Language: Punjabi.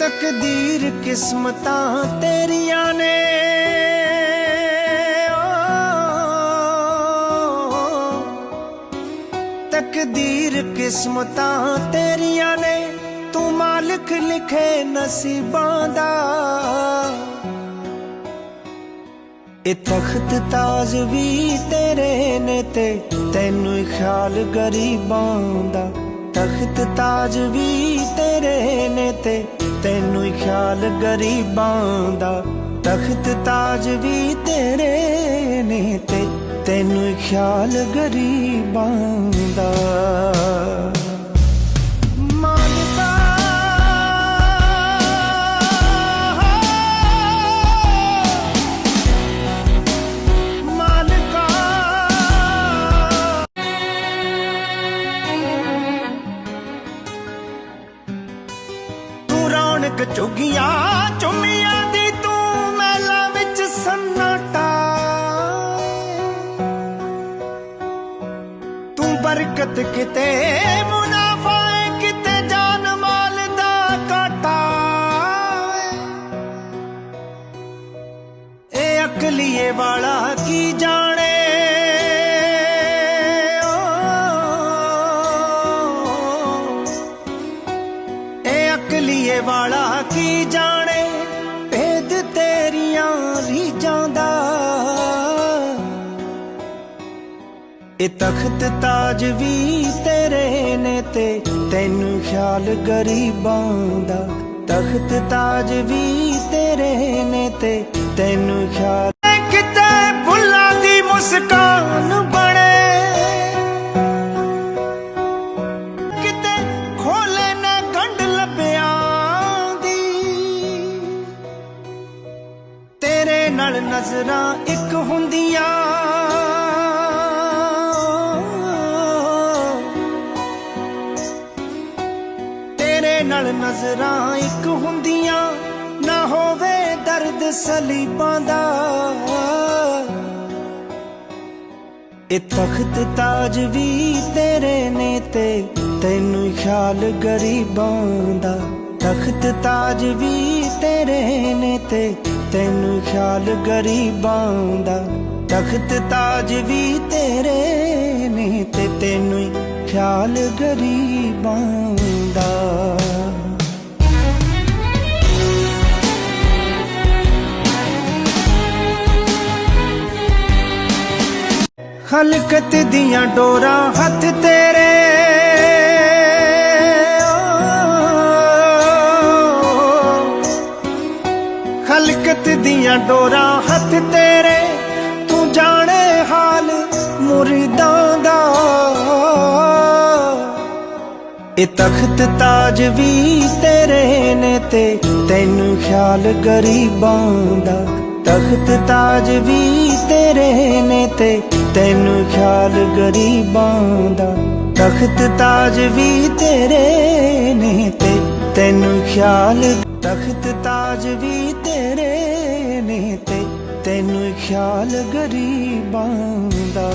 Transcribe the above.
ਤਕਦੀਰ ਕਿਸਮਤਾਂ ਤੇਰੀਆਂ ਨੇ। ਤਕਦੀਰ ਕਿਸਮਤਾਂ ਤੇਰੀਆਂ ਨੇ, ਤੂੰ ਮਾਲਕ ਲਿਖੇ ਨਸੀਬਾਂ ਦਾ। ਇਹ ਤਖਤ ਤਾਜ ਵੀ ਤੇਰੇ ਨੇ ਤੇ, ਤੈਨੂੰ ਖਿਆਲ ਗਰੀਬਾਂ ਦਾ। ਤਖਤ ਤਾਜ ਵੀ ਤੇਰੇ ਨੇ ਤੇ ਖਿਆਲ ਗਰੀਬਾਂ ਦਾ ਤਖਤ ਤਾਜ ਵੀ ਤੇਰੇ ਨੇ ਤੇ ਤੈਨੂੰ ਖਿਆਲ ਗਰੀਬਾਂ ਦਾ। ਤੂੰ ਚੁਗੀਆਂ ਚੁੰਮੀਆਂ ਦੀ ਤੂੰ ਮੈਲਾ ਵਿੱਚ ਸੰਨਾਟਾ। ਤੂੰ ਬਰਕਤ ਕਿਤੇ, ਮੁਨਾਫਾ ਕਿਤੇ, ਜਾਨ ਮਾਲ ਦਾ ਕਾਟਾ। ਇਹ ਅਕਲੀਏ ਵਾਲਾ ਕੀ ਜਾ ਇਹ ਤਖਤ ਤਾਜ ਵੀ ਤੇਰੇ ਨੇ ਤੇ ਤੈਨੂੰ ਖਿਆਲ ਗਰੀਬਾਂ ਦਾ। ਤਖਤ ਤਾਜ ਵੀ ਤੇਰੇ ਨੇ ਤੇ ਤੈਨੂੰ ਖਿਆਲ ਕਿਤੇ ਫੁੱਲਾਂ ਦੀ ਮੁਸਕਾਨ ਬਣੇ। ਕਿਤੇ ਖੋਲੇ ਨਾ ਗੰਢ ਲੱਭਿਆਂ ਦੀ। ਤੇਰੇ ਨਾਲ ਨਜ਼ਰਾਂ ਇੱਕ ਹੁੰਦੀਆਂ। ਨਾਲ ਨਜ਼ਰਾਂ ਇੱਕ ਹੁੰਦੀਆਂ, ਨਾ ਹੋਵੇ ਦਰਦ ਸਲੀਬਾਂ ਦਾ। ਇਹ ਤਖਤ ਤਾਜ ਵੀ ਤੇਰੇ ਨੇ ਤੇ ਤੈਨੂੰ ਖਿਆਲ ਗਰੀਬਾਂ ਦਾ। ਤਖਤ ਤਾਜ ਵੀ ਤੇਰੇ ਨੇ ਤੇ ਤੈਨੂੰ ਖਿਆਲ ਗਰੀਬਾਂ ਦਾ। ਤਖਤ ਤਾਜ ਵੀ ਤੇਰੇ ਨੇ ਤੇ ਤੈਨੂੰ ਖਿਆਲ ਗਰੀਬਾਂ ਦਾ। ਖਲਕਤ ਦੀਆਂ ਡੋਰਾਂ ਹੱਥ ਤੇਰੇ। ਖਲਕਤ ਦੀਆਂ ਡੋਰਾਂ ਹੱਥ ਤੇਰੇ। ਤੂੰ ਜਾਣੇ ਹਾਲ ਮੁਰਦਾਂ ਦਾ। ਇਹ ਤਖਤ ਤਾਜ ਵੀ ਤੇਰੇ ਨੇ ਤੇ ਤੈਨੂੰ ਖਿਆਲ ਗਰੀਬਾਂ ਦਾ। ਤਖਤ ਤਾਜ ਵੀ ਤੇਰੇ ਨੇ ਤੇ ਤੈਨੂੰ ਖਿਆਲ ਗਰੀਬਾਂ ਦਾ। ਤਖਤ ਤਾਜ ਵੀ ਤੇਰੇ ਨੇ ਤੇ ਤੈਨੂੰ ਖਿਆਲ ਤਖਤ ਤਾਜ ਵੀ ਤੇਰੇ ਨੇ ਤੇ ਤੈਨੂੰ ਖਿਆਲ ਗਰੀਬਾਂ ਦਾ।